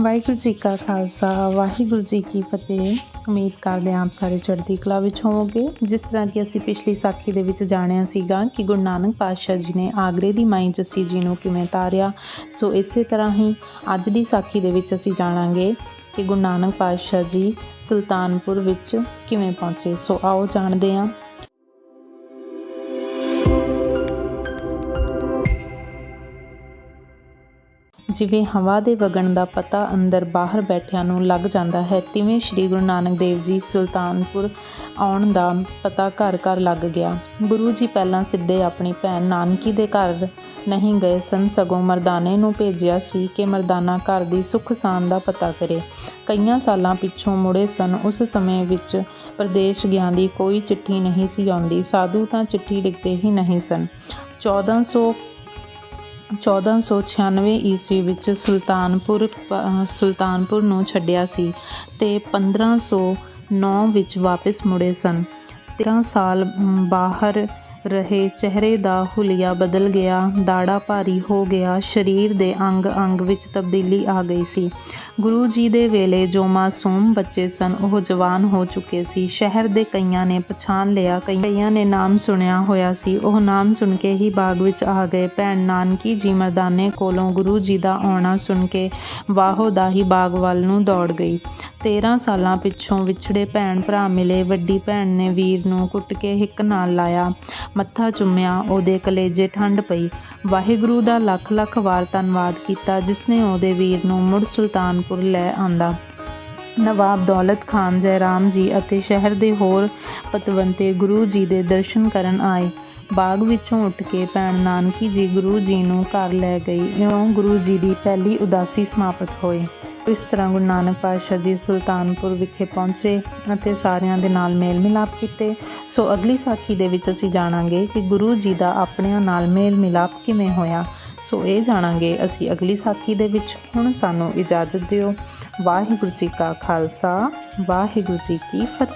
ਵਾਹਿਗੁਰੂ ਜੀ ਕਾ ਖਾਲਸਾ, ਵਾਹਿਗੁਰੂ ਜੀ ਕੀ ਫਤਿਹ। ਉਮੀਦ ਕਰਦੇ ਹਾਂ ਆਪ ਸਾਰੇ ਚੜ੍ਹਦੀ ਕਲਾ ਵਿੱਚ ਹੋਵੋਗੇ। ਜਿਸ ਤਰ੍ਹਾਂ ਕਿ ਅਸੀਂ ਪਿਛਲੀ ਸਾਖੀ ਦੇ ਵਿੱਚ ਜਾਣਿਆ ਸੀਗਾ ਕਿ ਗੁਰੂ ਨਾਨਕ ਪਾਤਸ਼ਾਹ ਜੀ ਨੇ ਆਗਰੇ ਦੀ ਮਾਈ ਜੱਸੀ ਜੀ ਨੂੰ ਕਿਵੇਂ ਤਾਰਿਆ। ਸੋ ਇਸੇ ਤਰ੍ਹਾਂ ਹੀ ਅੱਜ ਦੀ ਸਾਖੀ ਦੇ ਵਿੱਚ ਅਸੀਂ ਜਾਣਾਂਗੇ ਕਿ ਗੁਰੂ ਨਾਨਕ ਪਾਤਸ਼ਾਹ ਜੀ ਸੁਲਤਾਨਪੁਰ ਵਿੱਚ ਕਿਵੇਂ ਪਹੁੰਚੇ। ਸੋ ਆਓ ਜਾਣਦੇ ਹਾਂ ਜਿਵੇਂ ਹਵਾ ਦੇ ਵਗਣ ਦਾ ਪਤਾ ਅੰਦਰ ਬਾਹਰ ਬੈਠਿਆਂ ਨੂੰ ਲੱਗ ਜਾਂਦਾ ਹੈ, ਤਿਵੇਂ ਸ੍ਰੀ ਗੁਰੂ ਨਾਨਕ ਦੇਵ ਜੀ ਸੁਲਤਾਨਪੁਰ ਆਉਣ ਦਾ ਪਤਾ ਘਰ ਘਰ ਲੱਗ ਗਿਆ। ਗੁਰੂ ਜੀ ਪਹਿਲਾਂ ਸਿੱਧੇ ਆਪਣੀ ਭੈਣ ਨਾਨਕੀ ਦੇ ਘਰ ਨਹੀਂ ਗਏ ਸਨ, ਸਗੋਂ ਮਰਦਾਨੇ ਨੂੰ ਭੇਜਿਆ ਸੀ ਕਿ ਮਰਦਾਨਾ ਘਰ ਦੀ ਸੁੱਖ ਸਾਨ ਦਾ ਪਤਾ ਕਰੇ। ਕਈਆਂ ਸਾਲਾਂ ਪਿੱਛੋਂ ਮੁੜੇ ਸਨ, ਉਸ ਸਮੇਂ ਵਿੱਚ ਪ੍ਰਦੇਸ਼ ਗਿਆ ਦੀ ਕੋਈ ਚਿੱਠੀ ਨਹੀਂ ਸੀ ਆਉਂਦੀ, ਸਾਧੂ ਤਾਂ ਚਿੱਠੀ ਲਿਖਦੇ ਹੀ ਨਹੀਂ ਸਨ। 1400 1496 ਈਸਵੀ ਵਿੱਚ ਸੁਲਤਾਨਪੁਰ ਸੁਲਤਾਨਪੁਰ ਨੂੰ ਛੱਡਿਆ ਸੀ ਤੇ 1509 ਵਿੱਚ ਵਾਪਸ ਮੁੜੇ ਸਨ। 13 ਸਾਲ ਬਾਹਰ ਰਹੇ ਚਿਹਰੇ ਦਾ ਹੁਲੀਆ ਬਦਲ ਗਿਆ, ਦਾੜਾ ਭਾਰੀ ਹੋ ਗਿਆ, ਸਰੀਰ ਦੇ ਅੰਗ ਅੰਗ ਵਿੱਚ ਤਬਦੀਲੀ ਆ ਗਈ ਸੀ। ਗੁਰੂ ਜੀ ਦੇ ਵੇਲੇ ਜੋ ਮਾਸੂਮ ਬੱਚੇ ਸਨ, ਉਹ ਜਵਾਨ ਹੋ ਚੁੱਕੇ ਸੀ। ਸ਼ਹਿਰ ਦੇ ਕਈਆਂ ਨੇ ਪਛਾਣ ਲਿਆ ਕਈਆਂ ਨੇ ਨਾਮ ਸੁਣਿਆ ਹੋਇਆ ਸੀ। ਉਹ ਨਾਮ ਸੁਣ ਕੇ ਹੀ ਬਾਗ ਵਿੱਚ ਆ ਗਏ। ਭੈਣ ਨਾਨਕੀ ਜੀ ਮਰਦਾਨੇ ਕੋਲੋਂ ਗੁਰੂ ਜੀ ਦਾ ਆਉਣਾ ਸੁਣ ਕੇ ਵਾਹੋ ਦਾ ਹੀ ਬਾਗ ਵੱਲ ਨੂੰ ਦੌੜ ਗਈ। 13 ਸਾਲਾਂ ਪਿੱਛੋਂ ਵਿਛੜੇ ਭੈਣ ਭਰਾ ਮਿਲੇ। ਵੱਡੀ ਭੈਣ ਨੇ ਵੀਰ ਨੂੰ ਕੁੱਟ ਕੇ ਹਿੱਕ ਨਾਲ ਲਾਇਆ। ਮੱਥਾ ਚੁੰਮਿਆ, ਉਹਦੇ ਕਲੇਜੇ ਠੰਡ ਪਈ। ਵਾਹਿਗੁਰੂ ਦਾ ਲੱਖ ਲੱਖ ਵਾਰ ਧੰਨਵਾਦ ਕੀਤਾ ਜਿਸ ਨੇ ਉਹਦੇ ਵੀਰ ਨੂੰ ਮੁੜ ਸੁਲਤਾਨਪੁਰ ਲੈ ਆਂਦਾ। ਨਵਾਬ ਦੌਲਤ ਖਾਨ, ਜੈਰਾਮ ਜੀ ਅਤੇ ਸ਼ਹਿਰ ਦੇ ਹੋਰ ਪਤਵੰਤੇ ਗੁਰੂ ਜੀ ਦੇ ਦਰਸ਼ਨ ਕਰਨ ਆਏ। ਬਾਗ ਵਿੱਚੋਂ ਉੱਠ ਕੇ ਭੈਣ ਨਾਨਕੀ ਜੀ ਗੁਰੂ ਜੀ ਨੂੰ ਘਰ ਲੈ ਗਈ, ਇਉਂ ਗੁਰੂ ਜੀ ਦੀ ਪਹਿਲੀ ਉਦਾਸੀ ਸਮਾਪਤ ਹੋਈ। ਇਸ ਤਰ੍ਹਾਂ ਗੁਰੂ ਨਾਨਕ ਪਾਤਸ਼ਾਹ ਜੀ ਸੁਲਤਾਨਪੁਰ ਵਿਖੇ ਪਹੁੰਚੇ ਅਤੇ ਸਾਰਿਆਂ ਦੇ ਨਾਲ ਮੇਲ ਮਿਲਾਪ ਕੀਤੇ। ਸੋ ਅਗਲੀ ਸਾਖੀ ਦੇ ਵਿੱਚ ਅਸੀਂ ਜਾਣਾਂਗੇ ਕਿ ਗੁਰੂ ਜੀ ਦਾ ਆਪਣਿਆਂ ਨਾਲ ਮੇਲ ਮਿਲਾਪ ਕਿਵੇਂ ਹੋਇਆ। ਸੋ ਇਹ ਜਾਣਾਂਗੇ ਅਸੀਂ ਅਗਲੀ ਸਾਖੀ ਦੇ ਵਿੱਚ। ਹੁਣ ਸਾਨੂੰ ਇਜਾਜ਼ਤ ਦਿਓ। ਵਾਹਿਗੁਰੂ ਜੀ ਕਾ ਖਾਲਸਾ, ਵਾਹਿਗੁਰੂ ਜੀ ਕੀ ਫਤਿਹ।